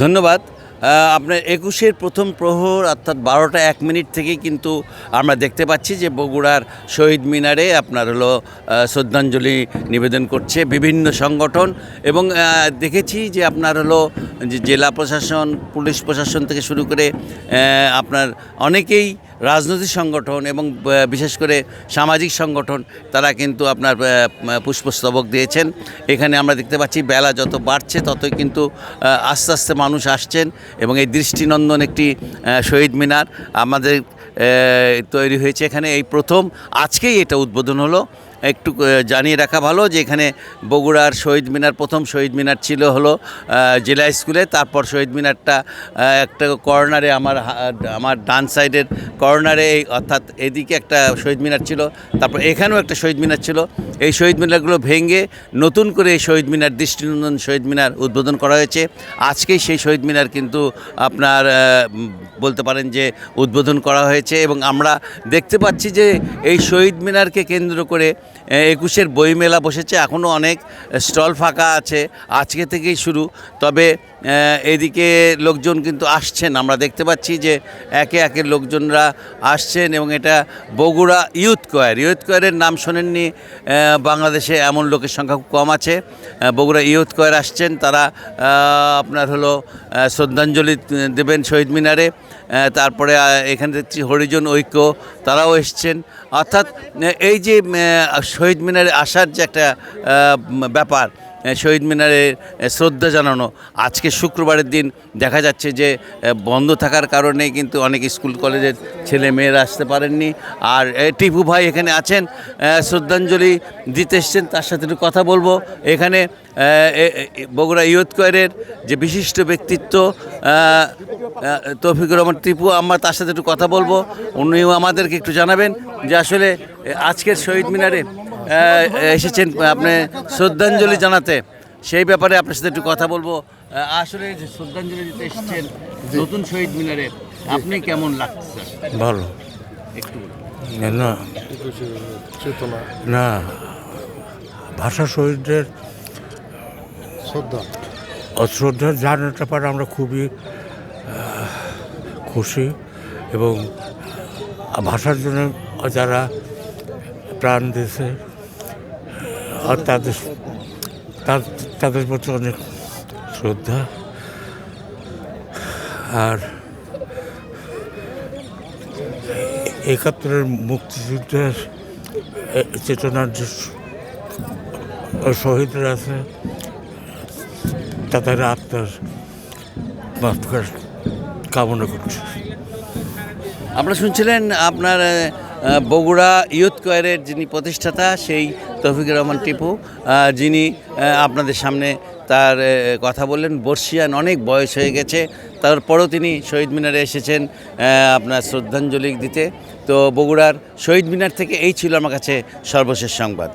ধন্যবাদ। আপনার একুশের প্রথম প্রহর অর্থাৎ বারোটা এক মিনিট থেকে কিন্তু আমরা দেখতে পাচ্ছি যে বগুড়ার শহীদ মিনারে আপনার হলো শ্রদ্ধাঞ্জলি নিবেদন করছে বিভিন্ন সংগঠন এবং দেখেছি যে আপনার হলো যে জেলা প্রশাসন, পুলিশ প্রশাসন থেকে শুরু করে আপনার অনেকেই রাজনৈতিক সংগঠন এবং বিশেষ করে সামাজিক সংগঠন, তারা কিন্তু আপনার পুষ্পস্তবক দিয়েছেন। এখানে আমরা দেখতে পাচ্ছি বেলা যত বাড়ছে, ততই কিন্তু আস্তে আস্তে মানুষ আসছেন এবং এই দৃষ্টিনন্দন একটি শহীদ মিনার আমাদের তৈরি হয়েছে। এখানে এই প্রথম, আজকেই এটা উদ্বোধন হলো। একটু জানিয়ে রাখা ভালো যে এখানে বগুড়ার শহীদ মিনার, প্রথম শহীদ মিনার ছিল হলো জেলা স্কুলে, তারপর শহীদ মিনারটা একটা কর্নারে আমার আমার ডান সাইডের কর্নারে অর্থাৎ এদিকে একটা শহীদ মিনার ছিল, তারপর এখানেও একটা শহীদ মিনার ছিল। এই শহীদ মিনারগুলো ভেঙে নতুন করে এই শহীদ মিনার, দৃষ্টিনন্দন শহীদ মিনার উদ্বোধন করা হয়েছে। আজকেই সেই শহীদ মিনার কিন্তু আপনার বলতে পারেন যে উদ্বোধন করা হয়েছে এবং আমরা দেখতে পাচ্ছি যে এই শহীদ মিনারকে কেন্দ্র করে একুশের বইমেলা বসেছে এখনও অনেক স্টল ফাঁকা আছে, আজকে থেকেই শুরু। তবে এদিকে লোকজন কিন্তু আসছেন, আমরা দেখতে পাচ্ছি যে একে একে লোকজনরা আসছেন এবং এটা বগুড়া ইউথ কোয়ার ইউথ কোয়ারের নাম শোনেননি বাংলাদেশে এমন লোকের সংখ্যা খুব কম আছে। বগুড়া ইউথ কোয়ার আসছেন, তারা আপনার হলো শ্রদ্ধাঞ্জলি দেবেন শহীদ মিনারে তারপরে এখানে দেখছি হরিজন ঐক্য, তারাও এসছেন। অর্থাৎ এই যে শহীদ মিনারে আসার যে একটা ব্যাপার শহীদ মিনারে শ্রদ্ধা জানানো, আজকে শুক্রবারের দিন দেখা যাচ্ছে যে বন্ধ থাকার কারণে কিন্তু অনেক স্কুল কলেজের ছেলে মেয়েরা আসতে পারেননি। আর টিপু ভাই এখানে আছেন শ্রদ্ধাঞ্জলি দিতে এসছেন, তার সাথে একটু কথা বলব। এখানে বগুড়া ইয়ুথ কয়ের যে বিশিষ্ট ব্যক্তিত্ব তৌফিকুর রহমান টিপু আমরা তার সাথে একটু কথা বলব। উনিও আমাদেরকে একটু জানাবেন যে আসলে আজকের শহীদ মিনারে এসেছেন আপনি শ্রদ্ধাঞ্জলি জানাতে। সেই ব্যাপারে আপনার সাথে একটু কথা বলব। আসলে যে শ্রদ্ধাঞ্জলি দিতে এসেছেন নতুন শহীদ মিনারে আপনি কেমন লাগছে? ভালো। একটু না না। ভাষা শহীদদের শ্রদ্ধা। অশ্রদ্ধা জানাতে পারে আমরা খুবই খুশি এবং ভাষার জন্য যারা প্রাণ দিয়েছে আর তাদের তাদের প্রতি অনেক শ্রদ্ধা। আর একাত্তরের মুক্তিযুদ্ধের চেতনার যে শহীদরা আছে, তাদের আত্মার মাফকার কামনা করছি। আপনারা শুনছিলেন আপনার বগুড়া ইউথ কয়ারের যিনি প্রতিষ্ঠাতা, সেই তৌফিকুর রহমান টিপু যিনি আপনাদের সামনে তার কথা বললেন। বর্ষিয়ান অনেক বয়স হয়ে গেছে। তারপরও তিনি শহীদ মিনারে এসেছেন আপনার শ্রদ্ধাঞ্জলি দিতে। তো বগুড়ার শহীদ মিনার থেকে এই ছিল আমার কাছে সর্বশেষ সংবাদ।